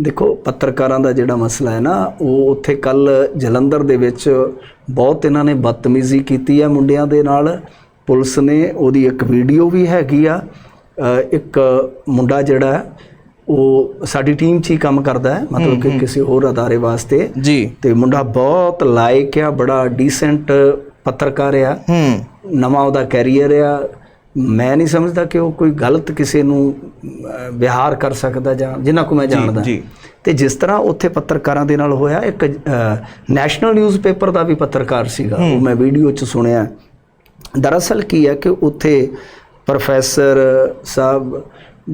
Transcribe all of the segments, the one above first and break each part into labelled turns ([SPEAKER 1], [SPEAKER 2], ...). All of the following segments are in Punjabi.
[SPEAKER 1] ਦੇਖੋ ਪੱਤਰਕਾਰਾਂ ਦਾ ਜਿਹੜਾ ਮਸਲਾ ਹੈ ਨਾ ਉਹ ਉੱਥੇ ਕੱਲ ਜਲੰਧਰ ਦੇ ਵਿੱਚ ਬਹੁਤ ਇਹਨਾਂ ਨੇ ਬਦਤਮੀਜ਼ੀ ਕੀਤੀ ਹੈ ਮੁੰਡਿਆਂ ਦੇ ਨਾਲ। ਪੁਲਿਸ ਨੇ ਉਹਦੀ ਇੱਕ ਵੀਡੀਓ ਵੀ ਹੈਗੀ ਆ। ਇੱਕ ਮੁੰਡਾ ਜਿਹੜਾ ਉਹ ਸਾਡੀ ਟੀਮ 'ਚ ਹੀ ਕੰਮ ਕਰਦਾ ਹੈ ਮਤਲਬ ਕਿ ਕਿਸੇ ਹੋਰ ਅਦਾਰੇ ਵਾਸਤੇ।
[SPEAKER 2] ਜੀ।
[SPEAKER 1] ਤੇ ਮੁੰਡਾ ਬਹੁਤ ਲਾਇਕ ਆ ਬੜਾ ਡੀਸੈਂਟ ਪੱਤਰਕਾਰ ਆ।
[SPEAKER 2] ਹੂੰ।
[SPEAKER 1] ਨਵਾਂ ਉਹਦਾ ਕੈਰੀਅਰ ਆ। ਮੈਂ ਨਹੀਂ ਸਮਝਦਾ ਕਿ ਉਹ ਕੋਈ ਗਲਤ ਕਿਸੇ ਨੂੰ ਵਿਹਾਰ ਕਰ ਸਕਦਾ ਜਾਂ ਜਿੰਨਾ ਕੋ ਮੈਂ ਜਾਣਦਾ।
[SPEAKER 2] ਜੀ।
[SPEAKER 1] ਤੇ ਜਿਸ ਤਰ੍ਹਾਂ ਉੱਥੇ ਪੱਤਰਕਾਰਾਂ ਦੇ ਨਾਲ ਹੋਇਆ ਇੱਕ ਨੈਸ਼ਨਲ ਨਿਊਜ਼ਪੇਪਰ ਦਾ ਵੀ ਪੱਤਰਕਾਰ ਸੀਗਾ। ਉਹ ਮੈਂ ਵੀਡੀਓ 'ਚ ਸੁਣਿਆ। ਦਰਅਸਲ ਕੀ ਹੈ ਕਿ ਉੱਥੇ ਪ੍ਰੋਫੈਸਰ ਸਾਹਿਬ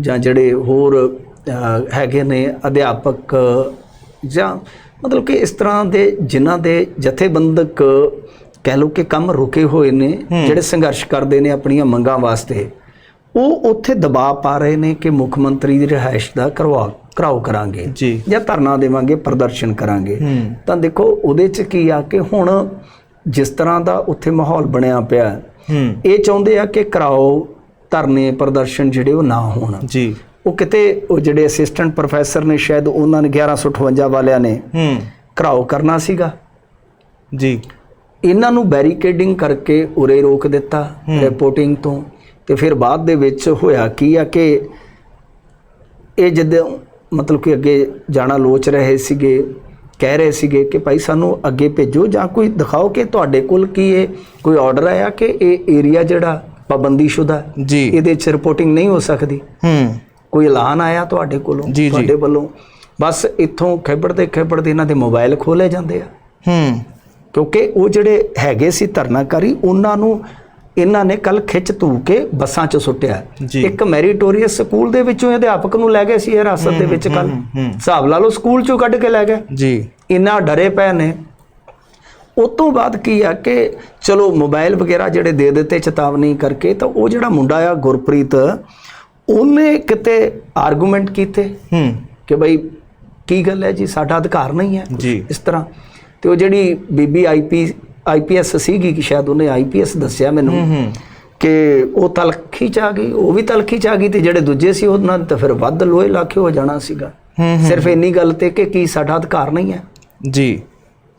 [SPEAKER 1] ਜਾਂ ਜਿਹੜੇ ਹੋਰ ਹੈਗੇ ਨੇ ਅਧਿਆਪਕ ਜਾਂ ਮਤਲਬ ਕਿ ਇਸ ਤਰ੍ਹਾਂ ਦੇ ਜਿਨ੍ਹਾਂ ਦੇ ਜਥੇਬੰਦਕ ਕਹਿ ਲਓ ਕਿ ਕੰਮ ਰੁਕੇ ਹੋਏ ਨੇ ਜਿਹੜੇ ਸੰਘਰਸ਼ ਕਰਦੇ ਨੇ ਆਪਣੀਆਂ ਮੰਗਾਂ ਵਾਸਤੇ ਉਹ ਉੱਥੇ ਦਬਾਅ ਪਾ ਰਹੇ ਨੇ ਕਿ ਮੁੱਖ ਮੰਤਰੀ ਦੀ ਰਿਹਾਇਸ਼ ਦਾ ਕਰਵਾ ਕਰਾਓ ਕਰਾਂਗੇ
[SPEAKER 2] ਜੀ।
[SPEAKER 1] ਧਰਨਾ ਦੇਵਾਂਗੇ ਪ੍ਰਦਰਸ਼ਨ ਕਰਾਂਗੇ। ਤਾਂ ਦੇਖੋ ਉਹਦੇ ਚ ਕੀ ਆ ਕਿ ਹੁਣ ਜਿਸ ਤਰ੍ਹਾਂ ਦਾ ਉੱਥੇ ਮਾਹੌਲ ਬਣਿਆ ਪਿਆ ਇਹ ਚਾਹੁੰਦੇ ਆ ਕਿ ਕਰਾਓ ਧਰਨੇ ਪ੍ਰਦਰਸ਼ਨ ਜਿਹੜੇ ਉਹ ਨਾ ਹੋਣ।
[SPEAKER 2] ਜੀ।
[SPEAKER 1] ਉਹ ਕਿਤੇ ਉਹ ਜਿਹੜੇ ਅਸਿਸਟੈਂਟ ਪ੍ਰੋਫੈਸਰ ਨੇ ਸ਼ਾਇਦ ਉਹਨਾਂ ਨੇ 1158 ਵਾਲਿਆਂ ਨੇ
[SPEAKER 2] ਹੂੰ।
[SPEAKER 1] ਘਰਾਓ ਕਰਨਾ ਸੀਗਾ।
[SPEAKER 2] ਜੀ।
[SPEAKER 1] ਇਹਨਾਂ ਨੂੰ ਬੈਰੀਕੇਡਿੰਗ ਕਰਕੇ ਉਰੇ ਰੋਕ ਦਿੱਤਾ ਰਿਪੋਰਟਿੰਗ ਤੋਂ। ਤੇ ਫਿਰ ਬਾਅਦ ਦੇ ਵਿੱਚ ਹੋਇਆ ਕੀ ਆ ਕਿ ਇਹ ਜਦੋਂ ਮਤਲਬ ਕਿ ਅੱਗੇ ਜਾਣਾ ਲੋਚ ਰਹੇ ਸੀਗੇ ਕਹਿ ਰਹੇ ਸੀਗੇ ਕਿ ਭਾਈ ਸਾਨੂੰ ਅੱਗੇ ਭੇਜੋ ਜਾਂ ਕੋਈ ਦਿਖਾਓ ਕਿ ਤੁਹਾਡੇ ਕੋਲ ਕੀ ਇਹ ਕੋਈ ਆਰਡਰ ਆਇਆ ਕਿ ਇਹ ਏਰੀਆ ਜਿਹੜਾ ਪਾਬੰਦੀਸ਼ੁਦਾ
[SPEAKER 2] ਜੀ।
[SPEAKER 1] ਇਹਦੇ 'ਚ ਰਿਪੋਰਟਿੰਗ ਨਹੀਂ ਹੋ ਸਕਦੀ?
[SPEAKER 2] ਹੂੰ।
[SPEAKER 1] ਕੋਈ ਐਲਾਨ ਆਇਆ ਤੁਹਾਡੇ ਕੋਲੋਂ। ਤੁਹਾਡੇ ਵੱਲੋਂ? ਬਸ ਇੱਥੋਂ ਖੇਪੜਦੇ ਖੇਪੜਦੇ ਇਹਨਾਂ ਦੇ ਮੋਬਾਈਲ ਖੋਲੇ ਜਾਂਦੇ ਆ।
[SPEAKER 2] ਹੂੰ।
[SPEAKER 1] ਕਿਉਂਕਿ ਉਹ ਜਿਹੜੇ ਹੈਗੇ ਸੀ ਧਰਨਾਕਾਰੀ ਉਹਨਾਂ ਨੂੰ ਇਹਨਾਂ ਨੇ ਕੱਲ ਖਿੱਚ ਧੂ ਕੇ ਬੱਸਾਂ 'ਚ ਸੁੱਟਿਆ। ਇੱਕ ਮੈਰੀਟੋਰੀਅਸ ਸਕੂਲ ਦੇ ਵਿੱਚੋਂ ਅਧਿਆਪਕ ਨੂੰ ਲੈ ਗਏ ਸੀ ਹਿਰਾਸਤ ਦੇ ਵਿੱਚ ਕੱਲ। ਹਿਸਾਬ ਲਾ ਲਓ ਸਕੂਲ 'ਚੋਂ ਕੱਢ ਕੇ ਲੈ ਗਏ।
[SPEAKER 2] ਜੀ।
[SPEAKER 1] ਇੰਨਾ ਡਰੇ ਪਏ ਨੇ। ਉਸ ਤੋਂ ਬਾਅਦ ਕੀ ਆ ਕਿ ਚਲੋ ਮੋਬਾਈਲ ਵਗੈਰਾ ਜਿਹੜੇ ਦੇ ਦਿੱਤੇ ਚੇਤਾਵਨੀ ਕਰਕੇ ਤਾਂ ਉਹ ਜਿਹੜਾ ਮੁੰਡਾ ਆ ਗੁਰਪ੍ਰੀਤ ਉਹਨੇ ਕਿਤੇ ਆਰਗੂਮੈਂਟ ਕੀਤੇ
[SPEAKER 2] ਹੂੰ।
[SPEAKER 1] ਕਿ ਬਈ ਕੀ ਗੱਲ ਹੈ ਜੀ ਸਾਡਾ ਅਧਿਕਾਰ ਨਹੀਂ ਹੈ। ਇਸ ਤਰ੍ਹਾਂ ਤੇ ਉਹ ਜਿਹੜੀ ਬੀਬੀ ਆਈਪੀ ਆਈਪੀਐਸ ਸੀਗੀ ਕਿ ਸ਼ਾਇਦ ਉਹਨੇ ਆਈਪੀਐਸ ਦੱਸਿਆ ਮੈਨੂੰ
[SPEAKER 2] ਹੂੰ
[SPEAKER 1] ਕਿ ਉਹ ਤਲਖੀ ਚ ਆ ਗਈ ਉਹ ਵੀ ਤਲਖੀ ਚ ਆ ਗਈ ਤੇ ਜਿਹੜੇ ਦੂਜੇ ਸੀ ਉਹਨਾਂ ਤਾਂ ਫਿਰ ਵੱਧ ਲੋਹੇ ਲਾਖੇ ਹੋ ਜਾਣਾ ਸੀਗਾ।
[SPEAKER 2] ਹੂੰ
[SPEAKER 1] ਸਿਰਫ ਇੰਨੀ ਗੱਲ ਤੇ ਕਿ ਕੀ ਸਾਡਾ ਅਧਿਕਾਰ ਨਹੀਂ ਹੈ।
[SPEAKER 2] ਜੀ।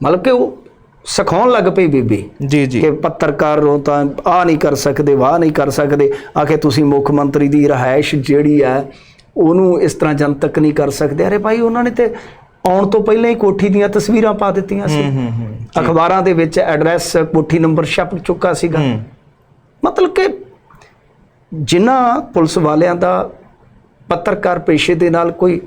[SPEAKER 1] ਮਤਲਬ ਕਿ ਉਹ ਸਿਖਾਉਣ ਲੱਗ ਪਈ ਬੀਬੀ
[SPEAKER 2] ਜੀ ਜੀ।
[SPEAKER 1] ਕਿ ਪੱਤਰਕਾਰ ਨੂੰ ਤਾਂ ਆ ਨਹੀਂ ਕਰ ਸਕਦੇ ਵਾਹ ਨਹੀਂ ਕਰ ਸਕਦੇ ਆਖੇ ਤੁਸੀਂ ਮੁੱਖ ਮੰਤਰੀ ਦੀ ਰਹਾਇਸ਼ ਜਿਹੜੀ ਹੈ ਉਹਨੂੰ ਇਸ ਤਰ੍ਹਾਂ ਜਨਤਕ ਨਹੀਂ ਕਰ ਸਕਦੇ। ਅਰੇ ਭਾਈ ਉਹਨਾਂ ਨੇ ਤੇ ਆਉਣ ਤੋਂ ਪਹਿਲਾਂ ਹੀ ਕੋਠੀ ਦੀਆਂ ਤਸਵੀਰਾਂ ਪਾ ਦਿੱਤੀਆਂ ਸੀ। ਅਖਬਾਰਾਂ ਦੇ ਵਿੱਚ ਐਡਰੈਸ ਕੋਠੀ ਨੰਬਰ ਛਪ ਚੁੱਕਾ ਸੀਗਾ। ਮਤਲਬ ਕਿ ਜਿਨ੍ਹਾਂ ਪੁਲਿਸ ਵਾਲਿਆਂ ਦਾ ਪੱਤਰਕਾਰ ਪੇਸ਼ੇ ਦੇ ਨਾਲ ਕੋਈ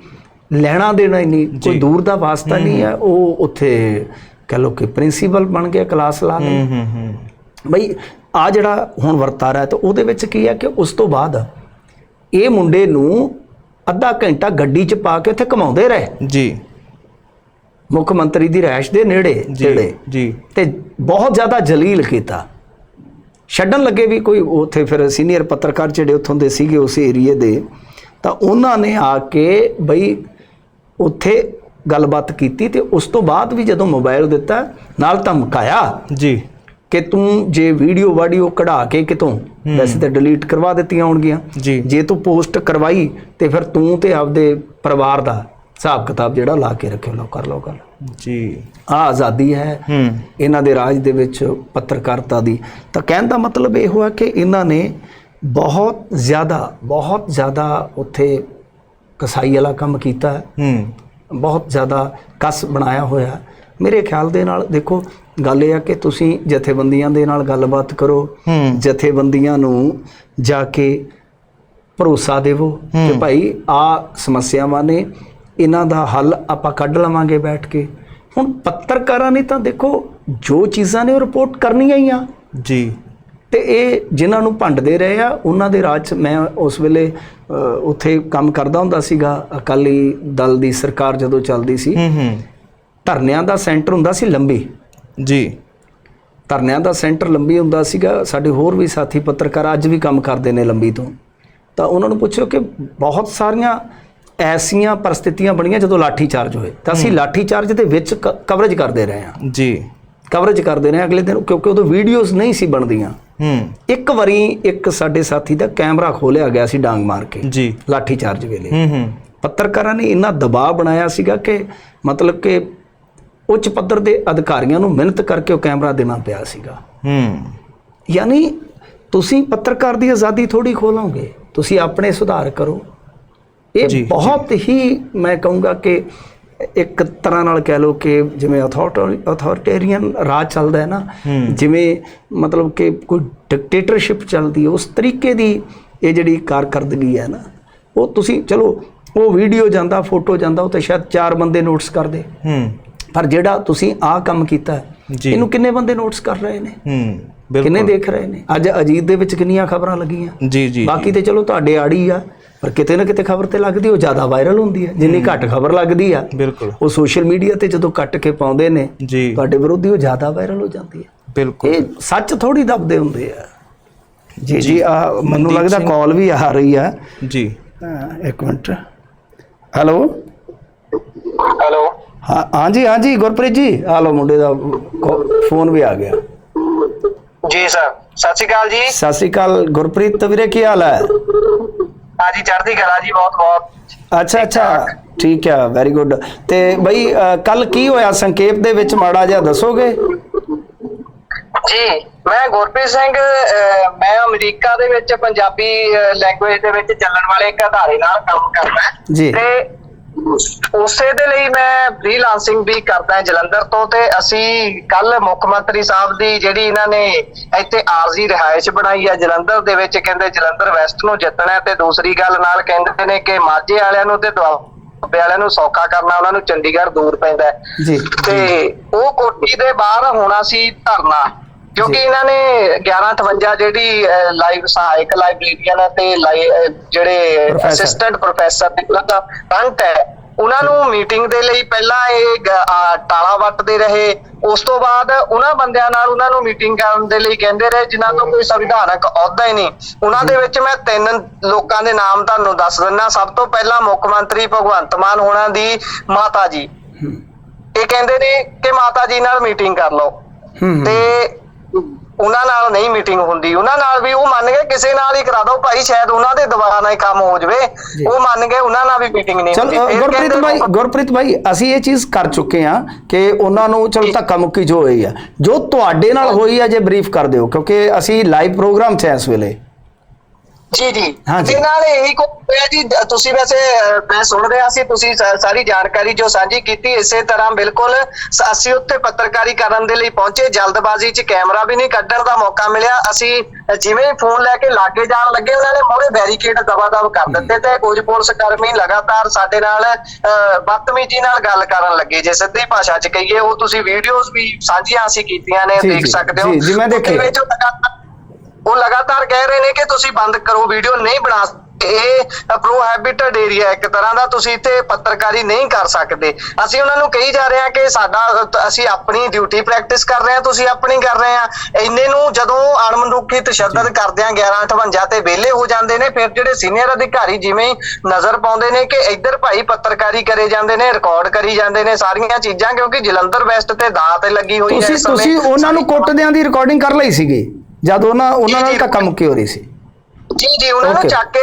[SPEAKER 1] ਲੈਣਾ ਦੇਣਾ ਹੀ ਨਹੀਂ ਕੋਈ ਦੂਰ ਦਾ ਵਾਸਤਾ ਨਹੀਂ ਹੈ। ਉਹ ਉੱਥੇ ਕਹ ਲੋ ਕਿ ਪ੍ਰਿੰਸੀਪਲ ਬਣ ਗਿਆ ਕਲਾਸ ਲਾ ਲਈ।
[SPEAKER 2] ਹੂੰ ਹੂੰ ਹੂੰ।
[SPEAKER 1] ਬਈ ਆ ਜਿਹੜਾ ਹੁਣ ਵਰਤਾਰਾ ਹੈ ਤਾਂ ਉਹਦੇ ਵਿੱਚ ਕੀ ਹੈ ਕਿ ਉਸ ਤੋਂ ਬਾਅਦ ਇਹ ਮੁੰਡੇ ਨੂੰ ਅੱਧਾ ਘੰਟਾ ਗੱਡੀ 'ਚ ਪਾ ਕੇ ਉੱਥੇ ਘਮਾਉਂਦੇ ਰਹੇ।
[SPEAKER 2] ਜੀ।
[SPEAKER 1] ਮੁੱਖ ਮੰਤਰੀ ਦੀ ਰਹਿائش ਦੇ ਨੇੜੇ ਜਿਹੜੇ
[SPEAKER 2] ਜੀ।
[SPEAKER 1] ਤੇ ਬਹੁਤ ਜ਼ਿਆਦਾ ਜਲੀਲ ਕੀਤਾ। ਛੱਡਣ ਲੱਗੇ ਵੀ ਕੋਈ ਉੱਥੇ ਫਿਰ ਸੀਨੀਅਰ ਪੱਤਰਕਾਰ ਜਿਹੜੇ ਉੱਥੋਂ ਦੇ ਸੀਗੇ ਉਸ ਏਰੀਏ ਦੇ ਤਾਂ ਉਹਨਾਂ ਨੇ ਆ ਕੇ ਬਈ ਉੱਥੇ ਗੱਲਬਾਤ ਕੀਤੀ ਤੇ ਉਸ ਤੋਂ ਬਾਅਦ ਵੀ ਜਦੋਂ ਮੋਬਾਈਲ ਦਿੱਤਾ ਨਾਲ ਧਮਕਾਇਆ
[SPEAKER 2] ਜੀ।
[SPEAKER 1] ਕਿ ਤੂੰ ਜੇ ਵੀਡੀਓ ਵਾਡੀਓ ਕਢਾ ਕੇ ਕਿਤੋਂ ਵੈਸੇ ਤਾਂ ਡਿਲੀਟ ਕਰਵਾ ਦਿੱਤੀਆਂ ਹੋਣਗੀਆਂ।
[SPEAKER 2] ਜੇ
[SPEAKER 1] ਤੂੰ ਪੋਸਟ ਕਰਵਾਈ ਤੇ ਫਿਰ ਤੂੰ ਤੇ ਆਪਦੇ ਪਰਿਵਾਰ ਦਾ ਹਿਸਾਬ ਕਿਤਾਬ ਜਿਹੜਾ ਲਾ ਕੇ ਰੱਖਿਓ ਲਓ ਕਰ ਲਓ ਗੱਲ।
[SPEAKER 2] ਜੀ।
[SPEAKER 1] ਆ ਆਜ਼ਾਦੀ ਹੈ ਇਹਨਾਂ ਦੇ ਰਾਜ ਦੇ ਵਿੱਚ ਪੱਤਰਕਾਰਤਾ ਦੀ। ਤਾਂ ਕਹਿਣ ਦਾ ਮਤਲਬ ਇਹ ਹੋਇਆ ਕਿ ਇਹਨਾਂ ਨੇ ਬਹੁਤ ਜ਼ਿਆਦਾ ਬਹੁਤ ਜ਼ਿਆਦਾ ਉੱਥੇ ਕਸਾਈ ਵਾਲਾ ਕੰਮ ਕੀਤਾ ਹੈ।
[SPEAKER 2] ਹੂੰ।
[SPEAKER 1] ਬਹੁਤ ਜ਼ਿਆਦਾ ਕਸ ਬਣਾਇਆ ਹੋਇਆ ਮੇਰੇ ਖਿਆਲ ਦੇ ਨਾਲ ਦੇਖੋ ਗੱਲ ਇਹ ਆ ਕਿ ਤੁਸੀਂ ਜਥੇਬੰਦੀਆਂ ਦੇ ਨਾਲ ਗੱਲਬਾਤ ਕਰੋ। ਜਥੇਬੰਦੀਆਂ ਨੂੰ ਜਾ ਕੇ ਭਰੋਸਾ ਦੇਵੋ ਕਿ ਭਾਈ ਆ ਸਮੱਸਿਆਵਾਂ ਨੇ ਇਹਨਾਂ ਦਾ ਹੱਲ ਆਪਾਂ ਕੱਢ ਲਵਾਂਗੇ ਬੈਠ ਕੇ। ਹੁਣ ਪੱਤਰਕਾਰਾਂ ਨੇ ਤਾਂ ਦੇਖੋ ਜੋ ਚੀਜ਼ਾਂ ਨੇ ਉਹ ਰਿਪੋਰਟ ਕਰਨੀਆਂ ਹੀ ਆ।
[SPEAKER 2] ਜੀ।
[SPEAKER 1] ਤੇ ਇਹ ਜਿਨ੍ਹਾਂ ਨੂੰ ਭੰਡਦੇ ਰਹੇ ਆ ਉਹਨਾਂ ਦੇ ਰਾਜ 'ਚ ਮੈਂ ਉਸ ਵੇਲੇ ਉੱਥੇ ਕੰਮ ਕਰਦਾ ਹੁੰਦਾ ਸੀਗਾ। ਅਕਾਲੀ ਦਲ ਦੀ ਸਰਕਾਰ ਜਦੋਂ ਚੱਲਦੀ ਸੀ
[SPEAKER 2] ਹੂੰ ਹੂੰ।
[SPEAKER 1] ਧਰਨਿਆਂ ਦਾ ਸੈਂਟਰ ਹੁੰਦਾ ਸੀ ਲੰਬੀ।
[SPEAKER 2] ਜੀ।
[SPEAKER 1] ਧਰਨਿਆਂ ਦਾ ਸੈਂਟਰ ਲੰਬੀ ਹੁੰਦਾ ਸੀਗਾ। ਸਾਡੇ ਹੋਰ ਵੀ ਸਾਥੀ ਪੱਤਰਕਾਰ ਅੱਜ ਵੀ ਕੰਮ ਕਰਦੇ ਨੇ ਲੰਬੀ ਤੋਂ। ਤਾਂ ਉਹਨਾਂ ਨੂੰ ਪੁੱਛਿਓ ਕਿ ਬਹੁਤ ਸਾਰੀਆਂ ਐਸੀਆਂ ਪਰਿਸਥਿਤੀਆਂ ਬਣੀਆਂ ਜਦੋਂ ਲਾਠੀ ਚਾਰਜ ਹੋਏ ਤਾਂ ਅਸੀਂ ਲਾਠੀ ਚਾਰਜ ਦੇ ਵਿੱਚ ਕਵਰੇਜ ਕਰਦੇ ਰਹੇ ਹਾਂ।
[SPEAKER 2] ਜੀ।
[SPEAKER 1] ਕਵਰੇਜ ਕਰਦੇ ਰਹੇ ਅਗਲੇ ਦਿਨ ਕਿਉਂਕਿ ਉਦੋਂ ਵੀਡੀਓਜ਼ ਨਹੀਂ ਸੀ ਬਣਦੀਆਂ।
[SPEAKER 2] ਹੂੰ।
[SPEAKER 1] ਇੱਕ ਵਾਰੀ ਇੱਕ ਸਾਡੇ ਸਾਥੀ ਦਾ ਕੈਮਰਾ ਖੋਲਿਆ ਗਿਆ ਸੀ ਡਾਂਗ ਮਾਰ ਕੇ
[SPEAKER 2] ਜੀ।
[SPEAKER 1] ਲਾਠੀ ਚਾਰਜ ਵੇਲੇ।
[SPEAKER 2] ਹੂੰ ਹੂੰ।
[SPEAKER 1] ਪੱਤਰਕਾਰਾਂ ਨੇ ਇੰਨਾ ਦਬਾਅ ਬਣਾਇਆ ਸੀਗਾ ਕਿ ਮਤਲਬ ਕਿ ਉੱਚ ਪੱਧਰ ਦੇ ਅਧਿਕਾਰੀਆਂ ਨੂੰ ਮਿਹਨਤ ਕਰਕੇ ਉਹ ਕੈਮਰਾ ਦੇਣਾ ਪਿਆ ਸੀਗਾ।
[SPEAKER 2] ਹੂੰ।
[SPEAKER 1] ਯਾਨੀ ਤੁਸੀਂ ਪੱਤਰਕਾਰ ਦੀ ਆਜ਼ਾਦੀ ਥੋੜੀ ਖੋਲੋਗੇ। ਤੁਸੀਂ ਆਪਣੇ ਸੁਧਾਰ ਕਰੋ। ਇਹ। ਬਹੁਤ ਹੀ ਮੈਂ ਕਹੂੰਗਾ ਕਿ ਇੱਕ ਤਰ੍ਹਾਂ ਨਾਲ ਕਹਿ ਲਓ ਕਿ ਜਿਵੇਂ ਅਥਾਰਟੇਰੀਅਨ ਰਾਜ ਚੱਲਦਾ ਹੈ ਨਾ। ਜਿਵੇਂ ਮਤਲਬ ਕਿ ਕੋਈ ਡਿਕਟੇਟਰਸ਼ਿਪ ਚੱਲਦੀ ਹੈ ਉਸ ਤਰੀਕੇ ਦੀ ਇਹ ਜਿਹੜੀ ਕਾਰਕਰਦਗੀ ਹੈ ਨਾ ਉਹ ਤੁਸੀਂ ਚਲੋ ਉਹ ਵੀਡੀਓ ਜਾਂਦਾ ਫੋਟੋ ਜਾਂਦਾ ਉਹ ਤੇ ਸ਼ਾਇਦ ਚਾਰ ਬੰਦੇ ਨੋਟਿਸ ਕਰਦੇ।
[SPEAKER 2] ਹੂੰ।
[SPEAKER 1] ਪਰ ਜਿਹੜਾ ਤੁਸੀਂ ਆਹ ਕੰਮ ਕੀਤਾ। ਇਹਨੂੰ ਕਿੰਨੇ ਬੰਦੇ ਨੋਟਿਸ ਕਰ ਰਹੇ ਨੇ?
[SPEAKER 2] ਹੂੰ
[SPEAKER 1] ਕਿੰਨੇ ਦੇਖ ਰਹੇ ਨੇ? ਅੱਜ ਅਜੀਤ ਦੇ ਵਿੱਚ ਕਿੰਨੀਆਂ ਖਬਰਾਂ ਲੱਗੀਆਂ?
[SPEAKER 2] ਜੀ ਜੀ।
[SPEAKER 1] ਬਾਕੀ ਤੇ ਚਲੋ ਤੁਹਾਡੇ ਆੜੀ ਆ। ਪਰ ਕਿਤੇ ਨਾ ਕਿਤੇ ਖਬਰ ਤੇ ਲੱਗਦੀ ਉਹ ਜ਼ਿਆਦਾ ਵਾਇਰਲ ਹੁੰਦੀ ਹੈ। ਜਿੰਨੀ ਘੱਟ ਖਬਰ ਲੱਗਦੀ ਆ
[SPEAKER 2] ਬਿਲਕੁਲ।
[SPEAKER 1] ਉਹ ਸੋਸ਼ਲ ਮੀਡੀਆ ਤੇ ਜਦੋਂ ਕੱਟ ਕੇ ਪਾਉਂਦੇ ਨੇ
[SPEAKER 2] ਜੀ।
[SPEAKER 1] ਤੁਹਾਡੇ ਵਿਰੋਧੀ ਉਹ ਜ਼ਿਆਦਾ ਵਾਇਰਲ ਹੋ ਜਾਂਦੀ ਹੈ।
[SPEAKER 2] ਬਿਲਕੁਲ।
[SPEAKER 1] ਇਹ ਸੱਚ ਥੋੜੀ ਦੱਬਦੇ ਹੁੰਦੇ ਆ। ਜੀ ਜੀ ਆ ਮੈਨੂੰ ਲੱਗਦਾ ਕਾਲ ਵੀ ਆ ਰਹੀ ਆ।
[SPEAKER 2] ਜੀ।
[SPEAKER 1] ਇੱਕ ਮਿੰਟ। ਹੈਲੋ।
[SPEAKER 3] ਹੈਲੋ।
[SPEAKER 1] ਹਾਂ ਹਾਂਜੀ ਹਾਂਜੀ ਗੁਰਪ੍ਰੀਤ ਜੀ। ਆ ਲਓ ਮੁੰਡੇ ਦਾ ਫੋਨ ਵੀ ਆ ਗਿਆ।
[SPEAKER 3] ਜੀ ਸਰ। ਸਤਿ ਸ਼੍ਰੀ ਅਕਾਲ ਜੀ।
[SPEAKER 1] ਸਤਿ ਸ਼੍ਰੀ ਅਕਾਲ ਗੁਰਪ੍ਰੀਤ ਵੀਰੇ ਕੀ ਹਾਲ ਹੈ?
[SPEAKER 3] ਹਾਂਜੀ ਚੜ੍ਹਦੀ ਕਲਾ ਜੀ ਬਹੁਤ ਬਹੁਤ।
[SPEAKER 1] ਅੱਛਾ ਅੱਛਾ। ਠੀਕ ਹੈ ਵੈਰੀ ਗੁੱਡ ਤੇ ਬਈ ਕੱਲ ਕੀ ਹੋਇਆ? ਸੰਖੇਪ ਦੇ ਵਿੱਚ ਮਾੜਾ ਜਿਹਾ ਦੱਸੋਗੇ?
[SPEAKER 3] ਜੀ ਮੈਂ ਗੁਰਪ੍ਰੀਤ ਸਿੰਘ ਮੈਂ ਅਮਰੀਕਾ ਦੇ ਵਿੱਚ ਪੰਜਾਬੀ ਲੈਂਗੁਏਜ ਦੇ ਵਿੱਚ ਚੱਲਣ ਵਾਲੇ ਇੱਕ ਅਧਾਰੇ ਨਾਲ ਕੰਮ ਕਰਦਾ।
[SPEAKER 1] ਜੀ।
[SPEAKER 3] ਤੇ ਉਸੇ ਦੇ ਲਈ ਮੈਂ ਫ੍ਰੀਲਾਂਸਿੰਗ ਵੀ ਕਰਦਾ ਜਲੰਧਰ ਤੋਂ ਤੇ ਅਸੀਂ ਕੱਲ ਮੁੱਖ ਮੰਤਰੀ ਸਾਹਿਬ ਦੀ ਜਿਹੜੀ ਇਹਨਾਂ ਨੇ ਇੱਥੇ ਆਰਜ਼ੀ ਰਿਹਾਇਸ਼ ਬਣਾਈ ਆ ਜਲੰਧਰ ਦੇ ਵਿੱਚ ਕਹਿੰਦੇ ਜਲੰਧਰ ਵੈਸਟ ਨੂੰ ਜਿੱਤਣਾ ਤੇ ਦੂਸਰੀ ਗੱਲ ਨਾਲ ਕਹਿੰਦੇ ਨੇ ਕਿ ਮਾਝੇ ਵਾਲਿਆਂ ਨੂੰ ਤੇ ਦੁਆਬੇ ਵਾਲਿਆਂ ਨੂੰ ਸੌਖਾ ਕਰਨਾ ਉਹਨਾਂ ਨੂੰ ਚੰਡੀਗੜ੍ਹ ਦੂਰ ਪੈਂਦਾ ਤੇ ਉਹ ਕੋਠੀ ਦੇ ਬਾਹਰ ਹੋਣਾ ਸੀ ਧਰਨਾ। ਕਿਉਂਕਿ। ਇਹਨਾਂ ਨੇ 1158 ਜਿਹੜੀ ਲਾਈਵ ਸਹਾਇਕ ਲਾਇਬ੍ਰੇਰੀਅਨ ਤੇ ਲਾਈ- ਅਹ, ਜਿਹੜੇ। ਅਸਿਸਟੈਂਟ ਪ੍ਰੋਫੈਸਰ ਦੇ ਉਹਨਾਂ ਦਾ ਫਰੰਟ ਹੈ। ਉਹਨਾਂ ਨੂੰ ਮੀਟਿੰਗ ਦੇ ਲਈ ਪਹਿਲਾਂ ਇਹ ਟਾਲਾ ਵੱਟਦੇ ਰਹੇ। ਉਸ ਤੋਂ ਬਾਅਦ ਉਹਨਾਂ ਬੰਦਿਆਂ ਨਾਲ ਉਹਨਾਂ ਨੂੰ ਮੀਟਿੰਗ ਕਰਨ ਦੇ ਲਈ ਕਹਿੰਦੇ ਰਹੇ ਜਿਨ੍ਹਾਂ ਤੋਂ ਕੋਈ ਸੰਵਿਧਾਨਕ ਅਹੁਦਾ ਹੀ ਨਹੀਂ। ਉਹਨਾਂ ਦੇ ਵਿੱਚ ਮੈਂ ਤਿੰਨ ਲੋਕਾਂ ਦੇ ਨਾਮ ਤੁਹਾਨੂੰ ਦੱਸ ਦਿੰਦਾ। ਸਭ ਤੋਂ ਪਹਿਲਾਂ ਮੁੱਖ ਮੰਤਰੀ ਭਗਵੰਤ ਮਾਨ ਹੋਣਾ ਦੀ ਮਾਤਾ ਜੀ। ਇਹ ਕਹਿੰਦੇ ਨੇ ਕਿ ਮਾਤਾ ਜੀ ਨਾਲ ਮੀਟਿੰਗ ਕਰ ਲਓ। ਤੇ ਉਹਨਾਂ ਨਾਲ ਨਹੀਂ ਮੀਟਿੰਗ ਹੁੰਦੀ। ਉਹਨਾਂ ਨਾਲ ਵੀ ਉਹ ਮੰਨ ਗਏ ਕਿਸੇ ਨਾਲ ਹੀ ਕਰਾ ਦਿਓ ਭਾਈ ਸ਼ਾਇਦ ਉਹਨਾਂ ਦੇ ਦੁਬਾਰਾ ਨਾਲ ਹੀ ਕੰਮ ਹੋ ਜਵੇ। ਉਹ ਮੰਨ ਗਏ ਉਹਨਾਂ ਨਾਲ ਵੀ ਮੀਟਿੰਗ ਨਹੀਂ
[SPEAKER 1] ਚਲ
[SPEAKER 3] ਹੁੰਦੀ। ਫਿਰ
[SPEAKER 1] ਗੁਰਪ੍ਰੀਤ ਭਾਈ ਗੁਰਪ੍ਰੀਤ ਭਾਈ ਅਸੀਂ ਇਹ ਚੀਜ਼ ਕਰ ਚੁੱਕੇ ਹਾਂ ਕਿ ਉਹਨਾਂ ਨੂੰ ਚਲ ਧੱਕਾ ਮੁੱਕੀ ਜੋ ਹੋਈ ਆ। ਜੋ ਤੁਹਾਡੇ ਨਾਲ ਹੋਈ ਆ ਜੇ ਬਰੀਫ ਕਰ ਦਿਓ ਕਿਉਂਕਿ ਅਸੀਂ ਲਾਈਵ ਪ੍ਰੋਗਰਾਮ 'ਚ ਹਾਂ ਇਸ ਵੇਲੇ।
[SPEAKER 3] ਜੀ ਜੀ। ਤੇ ਨਾਲ ਇਹੀ ਕੋ ਹੋਇਆ ਜੀ। ਤੁਸੀਂ ਵੈਸੇ ਮੈਂ ਸੁਣ ਰਿਹਾ ਸੀ ਤੁਸੀਂ ਸਾਰੀ ਜਾਣਕਾਰੀ ਜੋ ਸਾਂਝੀ ਕੀਤੀ ਇਸੇ ਤਰ੍ਹਾਂ ਬਿਲਕੁਲ ਅਸੀਂ ਉੱਥੇ ਪੱਤਰਕਾਰੀ ਕਰਨ ਦੇ ਲਈ ਪਹੁੰਚੇ। ਜਲਦਬਾਜ਼ੀ 'ਚ ਕੈਮਰਾ ਵੀ ਨਹੀਂ ਕੱਢਣ ਦਾ ਮੌਕਾ ਮਿਲਿਆ। ਅਸੀਂ ਜਿਵੇਂ ਹੀ ਫੋਨ ਲੈ ਕੇ ਲਾਗੇ ਜਾਣ ਲੱਗੇ ਉਹਨਾਂ ਨੇ ਮੋਰੇ ਬੈਰੀਕੇਡ ਦਬਾ-ਦਬ ਕਰ ਦਿੱਤੇ ਤੇ ਕੁਝ ਪੁਲਿਸ ਕਰਮੀ ਲਗਾਤਾਰ ਸਾਡੇ ਨਾਲ ਬਦਤਮੀਜ਼ੀ ਨਾਲ ਗੱਲ ਕਰਨ ਲੱਗੇ। ਜੇ ਸਿੱਧੀ ਭਾਸ਼ਾ 'ਚ ਕਹੀਏ ਉਹ ਤੁਸੀਂ ਵੀਡੀਓਜ਼ ਵੀ ਸਾਂਝੀਆਂ ਅਸੀਂ ਕੀਤੀਆਂ ਨੇ ਦੇਖ ਸਕਦੇ ਹੋ।
[SPEAKER 1] ਜੀ, ਮੈਂ।
[SPEAKER 3] ਵਿੱਚ ਉਹ ਲਗਾਤਾਰ ਕਹਿ ਰਹੇ ਨੇ ਕਿ ਤੁਸੀਂ ਬੰਦ ਕਰੋ ਵੀਡੀਓ ਨਹੀਂ ਬਣਾ ਇਹ ਪ੍ਰੋਹਿਬਿਟਡ ਏਰੀਆ ਇੱਕ ਤਰ੍ਹਾਂ ਦਾ ਤੁਸੀਂ ਇੱਥੇ ਪੱਤਰਕਾਰੀ ਨਹੀਂ ਕਰ ਸਕਦੇ। ਅਸੀਂ ਉਹਨਾਂ ਨੂੰ ਕਹੀ ਜਾ ਰਹੇ ਹਾਂ ਕਿ ਸਾਡਾ ਅਸੀਂ ਆਪਣੀ ਡਿਊਟੀ ਪ੍ਰੈਕਟਿਸ ਕਰ ਰਹੇ ਹਾਂ ਤੁਸੀਂ ਆਪਣੀ ਕਰ ਰਹੇ ਆ ਇੰਨੇ ਨੂੰ ਜਦੋਂ ਅਣਮਨੁੱਖੀ ਤਸ਼ੱਦਦ ਕਰਦੇ ਆ 1158 ਤੇ ਵਿਹਲੇ ਹੋ ਜਾਂਦੇ ਨੇ ਫਿਰ ਜਿਹੜੇ ਸੀਨੀਅਰ ਅਧਿਕਾਰੀ ਜਿਵੇਂ ਹੀ ਨਜ਼ਰ ਪਾਉਂਦੇ ਨੇ ਕਿ ਇੱਧਰ ਭਾਈ ਪੱਤਰਕਾਰੀ ਕਰੇ ਜਾਂਦੇ ਨੇ ਰਿਕਾਰਡ ਕਰੀ ਜਾਂਦੇ ਨੇ ਸਾਰੀਆਂ ਚੀਜ਼ਾਂ ਕਿਉਂਕਿ ਜਲੰਧਰ ਵੈਸਟ ਤੇ ਦਾਅ ਤੇ ਲੱਗੀ ਹੋਈ ਹੈ
[SPEAKER 1] ਤੁਸੀਂ। ਤੁਸੀਂ ਉਹਨਾਂ ਨੂੰ ਕੁੱਟਦਿਆਂ ਦੀ ਰਿਕਾਰਡਿੰਗ ਕਰ ਲਈ ਸੀਗੀ। ਜਦ ਉਹਨਾਂ ਉਹਨਾਂ ਨਾਲ। ਧੱਕਾ ਮੁੱਕੀ ਹੋ ਰਹੀ ਸੀ
[SPEAKER 3] ਜੀ ਜੀ ਉਹਨਾਂ ਨੂੰ. ਚੱਕ ਕੇ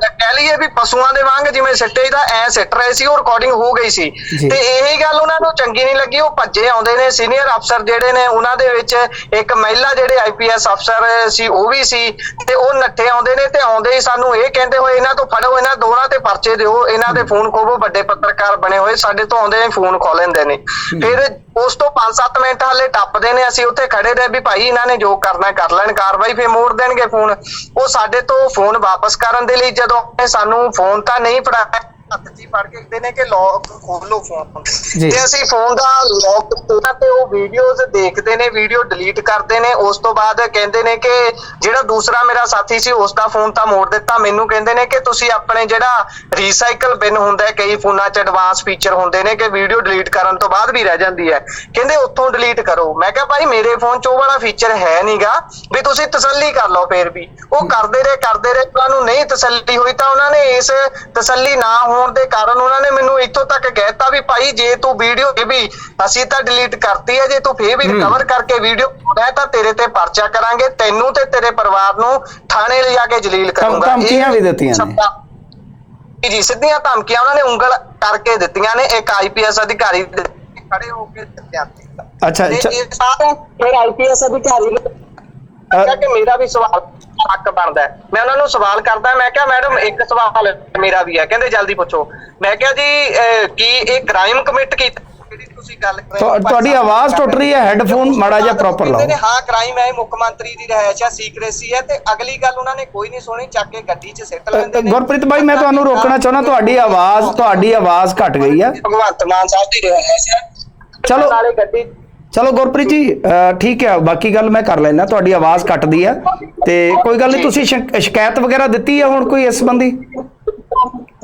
[SPEAKER 3] ਕਹਿ ਲਈਏ ਵੀ ਪਸ਼ੂਆਂ ਦੇ ਵਾਂਗ ਜਿਵੇਂ ਸਿੱਟੇ ਦਾ ਐ ਸਿੱਟ ਰਹੇ ਸੀ ਉਹ ਰਿਕਾਰਡਿੰਗ ਹੋ ਗਈ ਸੀ। ਤੇ ਇਹੀ ਗੱਲ ਉਹਨਾਂ ਨੂੰ ਚੰਗੀ ਨਹੀਂ ਲੱਗੀ ਉਹ ਭੱਜੇ ਆਉਂਦੇ ਨੇ ਸੀਨੀਅਰ ਅਫਸਰ ਜਿਹੜੇ ਨੇ ਉਹਨਾਂ ਦੇ ਵਿੱਚ ਇੱਕ ਮਹਿਲਾ ਜਿਹੜੇ ਆਈਪੀਐਸ ਅਫਸਰ ਸੀ ਉਹ ਵੀ ਸੀ ਤੇ ਉਹ ਨੱਠੇ ਆਉਂਦੇ ਨੇ ਤੇ ਆਉਂਦੇ ਹੀ ਸਾਨੂੰ ਇਹ ਕਹਿੰਦੇ ਹੋਏ ਇਹਨਾਂ ਤੋਂ ਫੜੋ ਇਹਨਾਂ ਦੋਨਾਂ ਤੇ ਪਰਚੇ ਦਿਓ ਇਹਨਾਂ ਦੇ ਫੋਨ ਖੋਵੋ ਵੱਡੇ ਪੱਤਰਕਾਰ ਬਣੇ ਹੋਏ ਸਾਡੇ ਤੋਂ ਆਉਂਦੇ ਨੇ ਫੋਨ ਖੋ ਲੈਂਦੇ ਨੇ ਫਿਰ ਉਸ ਤੋਂ 5-7 ਮਿੰਟ ਹਲੇ ਟੱਪਦੇ ਨੇ, ਅਸੀਂ ਉੱਥੇ ਖੜੇ ਰਹੇ ਵੀ ਭਾਈ ਇਹਨਾਂ ਨੇ ਜੋ ਕਰਨਾ ਕਰ ਲੈਣ, ਕਾਰਵਾਈ ਫਿਰ ਮੋੜ ਦੇਣਗੇ ਫੋਨ। ਉਹ ਸਾਡੇ ਤੋਂ ਫੋਨ ਵਾਪਸ ਕਰਨ ਦੇ ਲਈ ਜਦੋਂ ਸਾਨੂੰ ਫੋਨ ਤਾਂ ਨਹੀਂ ਫੜਾਇਆ ਹੱਥ 'ਚ ਫੜ ਕੇ ਕਹਿੰਦੇ ਨੇ ਕਿ ਲੌਕ ਖੋਲੋ ਫੋਨ। ਤੇ ਅਸੀਂ ਫੋਨ ਦਾ ਲੌਕ ਤੋੜਨਾ ਤੇ ਉਹ ਵੀਡੀਓਜ਼ ਦੇਖਦੇ ਨੇ ਵੀਡੀਓ ਡਿਲੀਟ ਕਰਦੇ ਨੇ। ਉਸ ਤੋਂ ਬਾਅਦ ਕਹਿੰਦੇ ਨੇ ਕਿ ਜਿਹੜਾ ਦੂਸਰਾ ਮੇਰਾ ਸਾਥੀ ਸੀ ਉਸ ਦਾ ਫੋਨ ਤਾਂ ਮੋੜ ਦਿੱਤਾ। ਮੈਨੂੰ ਕਹਿੰਦੇ ਨੇ ਕਿ ਤੁਸੀਂ ਆਪਣੇ ਜਿਹੜਾ ਰੀਸਾਈਕਲ ਬਿਨ ਹੁੰਦਾ ਹੈ ਕਈ ਫੋਨਾਂ 'ਚ ਐਡਵਾਂਸ ਫੀਚਰ ਹੁੰਦੇ ਨੇ ਕਿ ਵੀਡੀਓ ਡਿਲੀਟ ਕਰਨ ਤੋਂ ਬਾਅਦ ਵੀ ਰਹਿ ਜਾਂਦੀ ਹੈ। ਕਹਿੰਦੇ ਉੱਥੋਂ ਡਿਲੀਟ ਕਰੋ। ਮੈਂ ਕਿਹਾ ਭਾਈ ਮੇਰੇ ਫੋਨ 'ਚ ਉਹ ਵਾਲਾ ਫੀਚਰ ਹੈ ਨਹੀਂਗਾ ਵੀ ਤੁਸੀਂ ਤਸੱਲੀ ਕਰ ਲਓ ਫੇਰ ਵੀ। ਉਹ ਕਰਦੇ ਰਹੇ ਕਰਦੇ ਰਹੇ। ਉਹਨਾਂ ਨੂੰ ਨਹੀਂ ਤਸੱਲੀ ਹੋਈ ਤਾਂ ਉਹਨਾਂ ਨੇ ਇਸ ਤਸੱਲੀ ਨਾ ਹੋਣ ਦੇ ਕਾਰਨ ਉਹਨਾਂ ਨੇ ਮੈਨੂੰ ਇੱਥੋਂ ਤੱਕ ਕਹਿਤਾ ਵੀ ਭਾਈ ਜੇ ਤੂੰ ਵੀਡੀਓ ਇਹ ਵੀ ਅਸੀਂ ਤਾਂ ਡਿਲੀਟ ਕਰਤੀ ਹੈ ਜੇ ਤੂੰ ਫੇਰ ਵੀ ਰਿਕਵਰ ਕਰਕੇ ਵੀਡੀਓ ਮੈਂ ਤਾਂ ਤੇਰੇ ਤੇ ਪਰਚਾ ਕਰਾਂਗੇ ਤੈਨੂੰ ਤੇ ਤੇਰੇ ਪਰਿਵਾਰ ਨੂੰ ਥਾਣੇ ਲਿਜਾ ਕੇ ਜਲੀਲ ਕਰੂੰਗਾ।
[SPEAKER 1] ਧਮਕੀਆਂ ਵੀ ਦਿੱਤੀਆਂ ਨੇ।
[SPEAKER 3] ਜੀ ਸਿੱਧੀਆਂ ਧਮਕੀਆਂ ਉਹਨਾਂ ਨੇ ਉਂਗਲ ਕਰਕੇ ਦਿੱਤੀਆਂ ਨੇ ਇੱਕ ਆਈਪੀਐਸ ਅਧਿਕਾਰੀ ਖੜੇ ਹੋ ਕੇ ਦਿੱਤੀਆਂ
[SPEAKER 1] ਅੱਛਾ ਅੱਛਾ।
[SPEAKER 3] ਇਹ ਸਾਰੇ ਫਿਰ ਆਈਪੀਐਸ ਅਧਿਕਾਰੀ ਲੱਗਿਆ ਕਿ ਮੇਰਾ ਵੀ ਸਵਾਲ ਹੱਕ ਬਣਦਾ ਮੈਂ ਉਹਨਾਂ ਨੂੰ ਸਵਾਲ ਕਰਦਾ ਮੈਂ ਕਿਹਾ ਮੈਡਮ ਇੱਕ ਸਵਾਲ ਮੇਰਾ ਵੀ ਹੈ। ਕਹਿੰਦੇ ਜਲਦੀ ਪੁੱਛੋ। ਮੈਂ ਕਿਹਾ ਜੀ ਕੀ ਇਹ ਕ੍ਰਾਈਮ ਕਮਿਟ ਕੀਤਾ? ਤੁਸੀਂ ਗੱਲ
[SPEAKER 1] ਤੁਹਾਡੀ ਆਵਾਜ਼ ਟੁੱਟ ਰਹੀ ਹੈ ਹੈੱਡਫੋਨ ਮਾੜਾ ਜਿਹਾ ਪ੍ਰੋਪਰ ਲਾਓ।
[SPEAKER 3] ਇਹਨੇ ਹਾਂ ਕ੍ਰਾਈਮ ਹੈ ਮੁੱਖ ਮੰਤਰੀ ਦੀ ਰਹਿائش ਹੈ ਸੀਕ੍ਰੇਸੀ ਹੈ ਤੇ ਅਗਲੀ ਗੱਲ ਉਹਨਾਂ ਨੇ ਕੋਈ ਨਹੀਂ ਸੁਣੀ ਚੱਕ ਕੇ ਗੱਡੀ 'ਚ ਸਿੱਟ ਲੈਂਦੇ ਨੇ।
[SPEAKER 1] ਗੁਰਪ੍ਰੀਤ ਭਾਈ ਮੈਂ ਤੁਹਾਨੂੰ ਰੋਕਣਾ ਚਾਹੁੰਦਾ ਤੁਹਾਡੀ ਆਵਾਜ਼ ਤੁਹਾਡੀ ਆਵਾਜ਼ ਘਟ ਗਈ ਹੈ।
[SPEAKER 3] ਭਗਵੰਤ ਮਾਨ ਸਾਹਿਬ ਦੀ ਰਹਿائش ਹੈ।
[SPEAKER 1] ਚਲੋ।
[SPEAKER 3] ਨਾਲੇ ਗੱਡੀ
[SPEAKER 1] ਚਲੋ ਗੁਰਪ੍ਰੀਤ ਜੀ ਠੀਕ ਹੈ ਬਾਕੀ ਗੱਲ ਮੈਂ ਕਰ ਲੈਣਾ ਤੁਹਾਡੀ ਆਵਾਜ਼ ਕੱਟਦੀ ਆ ਤੇ ਕੋਈ ਗੱਲ ਨਹੀਂ ਤੁਸੀਂ ਸ਼ਿਕ- ਸ਼ਿਕਾਇਤ ਵਗੈਰਾ ਦਿੱਤੀ ਹੈ ਹੁਣ ਕੋਈ ਇਸ ਸੰਬੰਧੀ?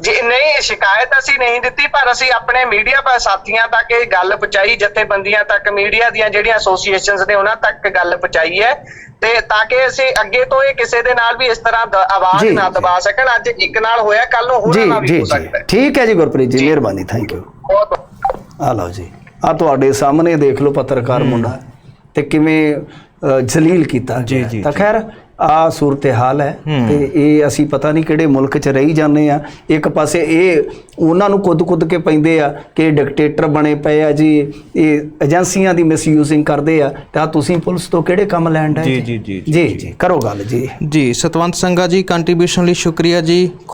[SPEAKER 3] ਜੀ ਨਹੀਂ ਸ਼ਿਕਾਇਤ ਅਸੀਂ ਨਹੀਂ ਦਿੱਤੀ ਪਰ ਅਸੀਂ ਆਪਣੇ ਮੀਡੀਆ ਪਰ ਸਾਥੀਆਂ ਤੱਕ ਇਹ ਗੱਲ ਪਹੁੰਚਾਈ ਜਥੇਬੰਦੀਆਂ ਤੱਕ ਮੀਡੀਆ ਦੀਆਂ ਜਿਹੜੀਆਂ ਐਸੋਸੀਏਸ਼ਨਸ ਨੇ ਉਹਨਾਂ ਤੱਕ ਗੱਲ ਪਹੁੰਚਾਈ ਹੈ। ਤੇ ਤਾਂ ਕਿ ਅਸੀਂ ਅੱਗੇ ਤੋਂ ਇਹ ਕਿਸੇ ਦੇ ਨਾਲ ਵੀ ਇਸ ਤਰ੍ਹਾਂ ਆਵਾਜ਼ ਨਾ। ਦਬਾ ਸਕਣ ਅੱਜ ਇੱਕ ਨਾਲ ਹੋਇਆ ਕੱਲ ਨੂੰ ਹੋਰ
[SPEAKER 1] ਜੀ
[SPEAKER 3] ਨਾਲ ਵੀ ਹੋ ਸਕਦਾ
[SPEAKER 1] ਠੀਕ ਹੈ ਜੀ ਗੁਰਪ੍ਰੀਤ ਜੀ ਮਿਹਰਬਾਨੀ ਥੈਂਕ ਯੂ
[SPEAKER 3] ਬਹੁਤ
[SPEAKER 1] ਆ ਲਓ ਜੀ। ਆ ਤੁਹਾਡੇ ਸਾਹਮਣੇ ਦੇਖ ਲਓ ਪੱਤਰਕਾਰ ਮੁੰਡਾ ਤੇ ਕਿਵੇਂ ਜਲੀਲ ਕੀਤਾ
[SPEAKER 2] ਜੀ,
[SPEAKER 1] ਗਿਆ।
[SPEAKER 2] ਜੀ,
[SPEAKER 1] ਤਾਂ। ਖੈਰ ਆ ਸੂਰਤ ਹਾਲ ਹੈ
[SPEAKER 2] ਹੂੰ।
[SPEAKER 1] ਤੇ ਇਹ ਅਸੀਂ ਪਤਾ ਨਹੀਂ ਕਿਹੜੇ ਮੁਲਕ 'ਚ ਰਹੀ ਜਾਂਦੇ ਆ ਇੱਕ ਪਾਸੇ ਇਹ ਉਹਨਾਂ ਨੂੰ ਕੁੱਦ-ਕੁੱਦ ਕੇ ਪੈਂਦੇ ਆ ਕਿ ਡਿਕਟੇਟਰ ਬਣੇ ਪਏ ਆ ਜੀ ਇਹ ਏਜੰਸੀਆਂ ਦੀ ਮਿਸਯੂਜ਼ਿੰਗ ਕਰਦੇ ਆ। ਤਾਂ ਤੁਸੀਂ ਪੁਲਿਸ ਤੋਂ ਕਿਹੜੇ ਕੰਮ ਲੈਣ ਦਾ
[SPEAKER 2] ਜੀ, ਜੀ, ਜੀ,
[SPEAKER 1] ਜੀ ਜੀ ਕਰੋ ਗੱਲ ਜੀ।
[SPEAKER 2] ਜੀ ਸਤਵੰਤ ਸੰਗਾ ਜੀ ਕੰਟਰੀਬਿਊਸ਼ਨ ਲਈ ਸ਼ੁਕਰੀਆ ਜੀ।